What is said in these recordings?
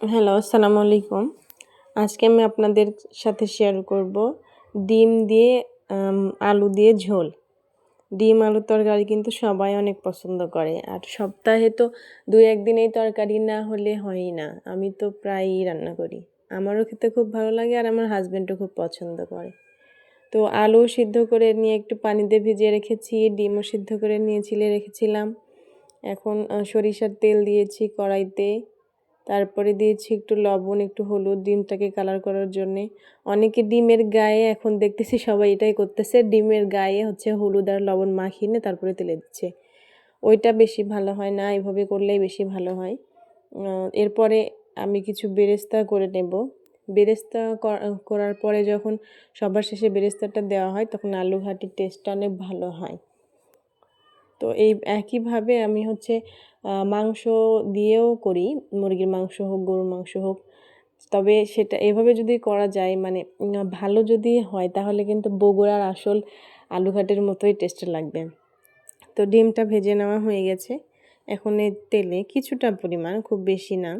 Hello আসসালামু আলাইকুম আজকে আমি আপনাদের সাথে শেয়ার করব ডিম দিয়ে আলু দিয়ে ঝোল। ডিম আলুর তরকারি কিন্তু সবাই অনেক পছন্দ করে। আর সপ্তাহে তো দুই একদিন এই তরকারি না হলে হয়ই না। আমি তো প্রায়ই রান্না করি। আমারও খেতে খুব ভালো লাগে আর আমার হাজব্যান্ডও খুব পছন্দ করে। তো আলু সিদ্ধ করে নিয়ে একটু পানিতে ভিজিয়ে রেখেছি, ডিমও সিদ্ধ করে নিয়ে ছিলে রেখেছিলাম। এখন সরিষার তেল দিয়েছি কড়াইতে। তারপরে দিয়েছি একটু লবণ, একটু হলুদ, ডিমটাকে কালার করার জন্যে। অনেকে ডিমের গায়ে, এখন দেখতেছি সবাই এটাই করতেছে, ডিমের গায়ে হচ্ছে হলুদ আর লবণ মাখিয়ে তারপরে তেলে দিচ্ছে। ওইটা বেশি ভালো হয় না এইভাবে করলেই বেশি ভালো হয়। এরপরে আমি কিছু বেরেস্তা করে নেব। বেরেস্তা কর- করার পরে যখন সবার শেষে বেরেস্তাটা দেওয়া হয়, তখন আলু ঘাটির টেস্টটা অনেক ভালো হয়। তো এই একইভাবে আমি হচ্ছে মাংস দিয়েও করি, মুরগির মাংস হোক, গরুর মাংস হোক। তবে সেটা, এভাবে যদি করা যায় মানে ভালো যদি হয়, তাহলে কিন্তু বগুড়ার আসল আলু ঘাটের মতোই টেস্ট লাগবে। তো ডিমটা ভেজে নেওয়া হয়ে গেছে। এখন এর তেলে কিছুটা পরিমাণ, খুব বেশি না।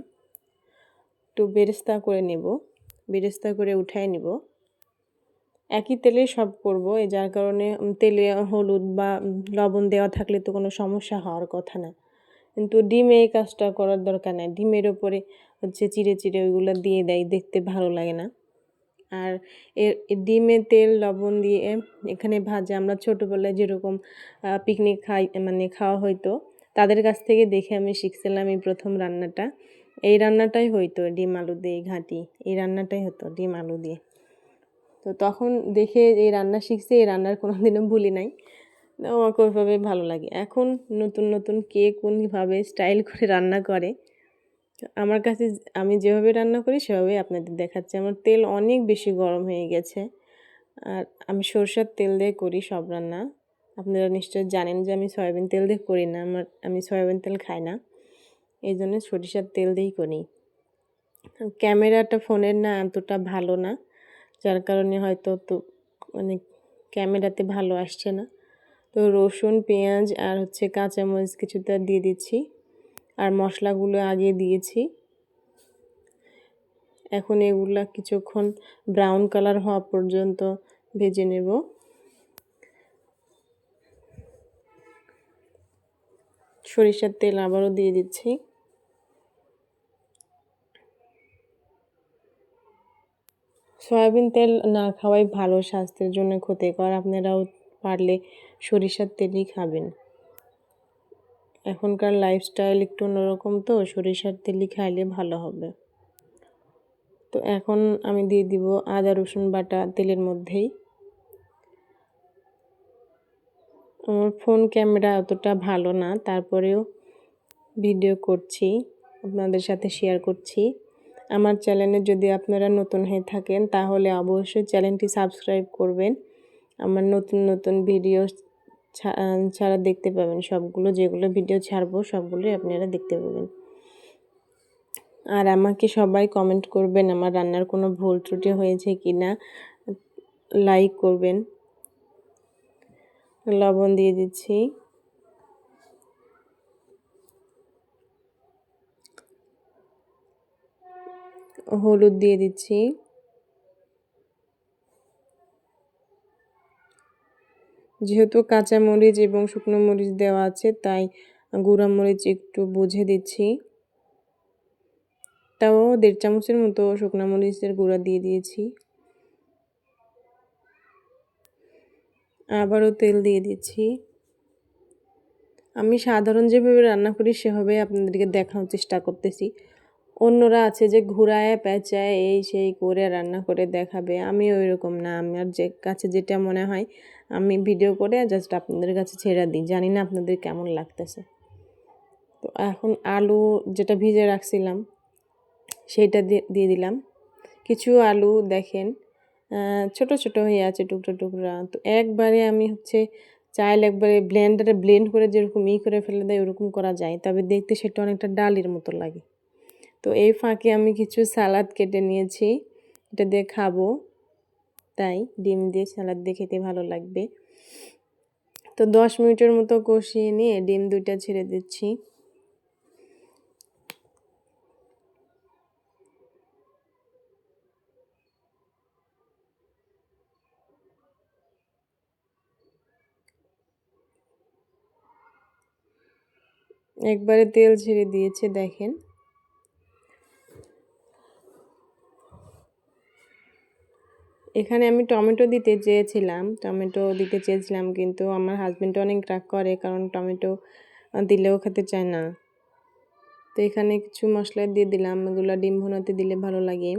একটু বেরেস্তা করে নেব। বেরেস্তা করে উঠায় নিব। একই তেলে সব করব। এই যার কারণে তেলে হলুদ বা লবণ দেওয়া থাকলে তো কোনো সমস্যা হওয়ার কথা না। কিন্তু ডিমে এই কাজটা করার দরকার নেই। ডিমের ওপরে হচ্ছে চিড়ে চিড়ে ওইগুলো দিয়ে দেয়, দেখতে ভালো লাগে না। আর এ ডিমে তেল, লবণ দিয়ে এখানে ভাজা, আমরা ছোটোবেলায় যেরকম পিকনিক খাই মানে খাওয়া হয়তো তাদের কাছ থেকে দেখে আমি শিখছিলাম এই প্রথম রান্নাটা। এই রান্নাটাই হইতো ডিম আলু দিয়ে ঘাঁটি। এই রান্নাটাই হতো ডিম আলু দিয়ে। তো তখন দেখে এই রান্না শিখছি, এই রান্নার কোনো দিনও ভুলি নাই। আমাকে ওইভাবে ভালো লাগে। এখন নতুন নতুন কে কোনভাবে স্টাইল করে রান্না করে আমার কাছে আমি যেভাবে রান্না করি সেভাবেই আপনাদের দেখাচ্ছি। আমার তেল অনেক বেশি গরম হয়ে গেছে। আর আমি সরষের তেল দিয়ে করি সব রান্না। আপনারা নিশ্চয়ই জানেন যে আমি সয়াবিন তেল দিয়ে করি না, আমার, আমি সয়াবিন তেল খাই না। এই জন্য সরিষার তেল দিয়েই করি। ক্যামেরাটা ফোনের না, এতটা ভালো না। যার কারণে হয়তো তো মানে ক্যামেরাতে ভালো আসছে না। তো রসুন, পেঁয়াজ আর হচ্ছে কাঁচামরিচ কিছুটা দিয়ে দিচ্ছি আর মশলাগুলো আগে দিয়েছি। এখন এগুলা কিছুক্ষণ ব্রাউন কালার হওয়া পর্যন্ত ভেজে নেব। সরিষার তেল আবারও দিয়ে দিচ্ছি। সয়াবিন তেল না খাওয়াই ভালো, স্বাস্থ্যের জন্য ক্ষতিকর। আপনারাও পারলে সরিষার তেলই খাবেন। এখনকার লাইফস্টাইল একটু অন্যরকম তো, সরিষার তেলই খাইলে ভালো হবে। তো এখন আমি দিয়ে দিব আদা, রসুন বাটা তেলের মধ্যেই। আমার ফোন ক্যামেরা অতটা ভালো না, তারপরেও ভিডিও করছি, আপনাদের সাথে শেয়ার করছি। আমার চ্যানেলে যদি আপনারা নতুন হয়ে থাকেন, তাহলে অবশ্যই চ্যানেলটি সাবস্ক্রাইব করবেন। আমার নতুন নতুন ভিডিও ছাড়া দেখতে পাবেন। সবগুলো, যেগুলো ভিডিও ছাড়বো, সবগুলোই আপনারা দেখতে পাবেন। আর আমাকে সবাই কমেন্ট করবেন, আমার রান্নার কোনো ভুল ত্রুটি হয়েছে কি না লাইক করবেন। লবণ দিয়ে দিচ্ছি। হলুদ দিয়ে দিচ্ছি। যেহেতু কাঁচা মরিচ এবং শুকনো মরিচ দেওয়া আছে, তাই গুঁড়া মরিচ একটু বুঝে দিচ্ছি। তাও দেড় চামচের মতো শুকনো মরিচের গুঁড়া দিয়ে দিয়েছি। আবারও তেল দিয়ে দিচ্ছি। আমি সাধারণ যেভাবে রান্না করি, সেভাবে আপনাদেরকে দেখানোর চেষ্টা করতেছি। অন্যরা আছে যে ঘুরায়, পেঁচায়, এই সেই করে রান্না করে দেখাবে। আমি ওই রকম না আমার যে কাছে যেটা মনে হয়, আমি ভিডিও করে জাস্ট আপনাদের কাছে ছেড়ে দিই। জানি না আপনাদের কেমন লাগতেছে। তো এখন আলু যেটা ভিজে রাখছিলাম সেইটা দিয়ে দিয়ে দিলাম। কিছু আলু দেখেন ছোট ছোট হয়ে আছে টুকরা টুকরা। তো একবারে আমি হচ্ছে চাইলে একবারে ব্লেন্ডারে ব্লেন্ড করে যেরকম ই করে ফেলে দেয়, ওরকম করা যায়। তবে দেখতে সেটা অনেকটা ডালের মতো লাগে। তো এই ফাঁকে আমি কিছু সালাদ কেটে নিয়েছি। এটা দিয়ে খাব। তাই ডিম দিয়ে সালাদ দিয়ে খেতে ভালো লাগবে। তো দশ মিনিটের মতো কষিয়ে নিয়ে ডিম দুইটা ছেড়ে দিচ্ছি। একবারে তেল ছেড়ে দিয়েছে, দেখেন। এখানে আমি টমেটো দিতে চেয়েছিলাম, টমেটো দিতে চেয়েছিলাম কিন্তু আমার হাজব্যান্ড অনেক রাগ করে কারণ টমেটো দিলেও খেতে চায় না। তো এখানে কিছু মশলা দিয়ে দিলাম, এগুলো ডিম ভোনাতে দিলে ভালো লাগে।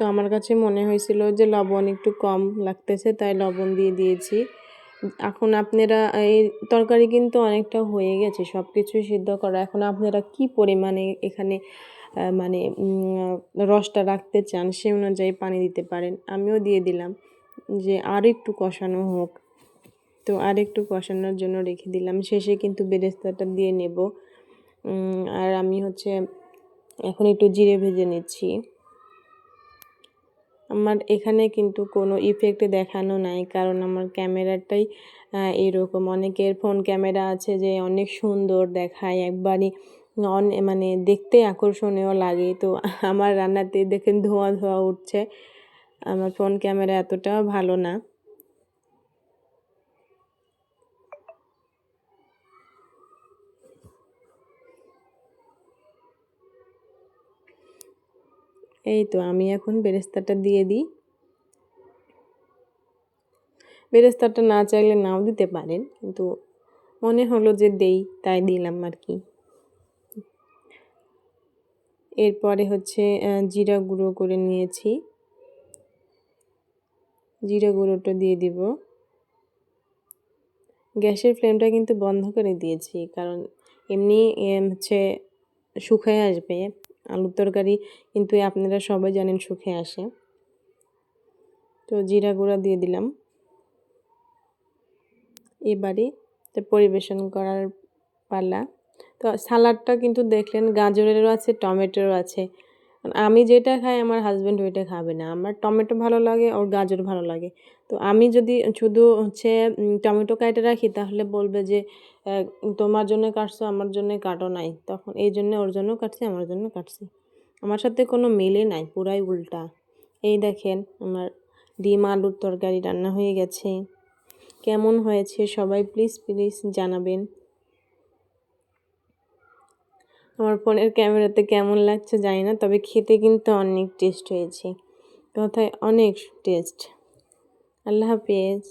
তো আমার কাছে মনে হয়েছিল যে লবণ একটু কম লাগতেছে, তাই লবণ দিয়ে দিয়েছি। এখন আপনারা, এই তরকারি কিন্তু অনেকটা হয়ে গেছে সব কিছুই সিদ্ধ করা। এখন আপনারা কি পরিমাণে এখানে মানে রসটা রাখতে চান সে অনুযায়ী পানি দিতে পারেন। আমিও দিয়ে দিলাম যে আর একটু কষানো হোক। তো আর একটু কষানোর জন্য রেখে দিলাম। শেষে কিন্তু বেরেস্তাটা দিয়ে নেব। আর আমি হচ্ছে এখন একটু জিরে ভেজে নিচ্ছি। আমার এখানে কিন্তু কোনো ইফেক্ট দেখানো নাই, কারণ আমার ক্যামেরাটাই এরকম। অনেকের ফোন ক্যামেরা আছে যে অনেক সুন্দর দেখায়, একবারই মানে দেখতে আকর্ষণীয় লাগে। তো আমার রান্নাতে দেখেন ধোঁয়া ধোঁয়া উঠছে। আমার ফোন ক্যামেরা এতটাও ভালো না। এই তো আমি এখন বেরেস্তাটা দিয়ে দিই। বেরেস্তাটা না চাইলে নাও দিতে পারেন, কিন্তু মনে হলো যে দেই, তাই দিলাম আর কি। এরপরে হচ্ছে জিরা গুঁড়ো করে নিয়েছি। জিরা গুঁড়োটা দিয়ে দিব। গ্যাসের ফ্লেমটা কিন্তু বন্ধ করে দিয়েছি, কারণ এমনি হচ্ছে শুকায় আসবে। আলুর তরকারি, কিন্তু আপনারা সবাই জানেন সুখে আসে। তো জিরা গুঁড়া দিয়ে দিলাম। এবারে তো পরিবেশন করার পালা। তো সালাডটা কিন্তু দেখলেন গাজরেরও আছে, টমেটোরও আছে। আমি যেটা খাই আমার হাজব্যান্ড ওইটা খাবে না। আমার টমেটো ভালো লাগে, ওর গাজর ভালো লাগে। তো আমি যদি শুধু হচ্ছে টমেটো কাটে রাখি, তাহলে বলবে যে তোমার জন্য কাটছো, আমার জন্য কাটো নাই। তখন এই জন্য ওর জন্য কাটছি, আমার জন্য কাটছি। আমার সাথে কোনো মিলে নাই, পুরাই উল্টা। এই দেখেন, আমার ডিম, আলুর তরকারি রান্না হয়ে গেছে। কেমন হয়েছে সবাই প্লিজ প্লিজ জানাবেন। আমার ফোনের ক্যামেরাতে কেমন লাগছে জানি না, তবে খেতে কিন্তু অনেক টেস্ট হয়েছে। কথায় অনেক টেস্ট আল্লাহ হাফিজ।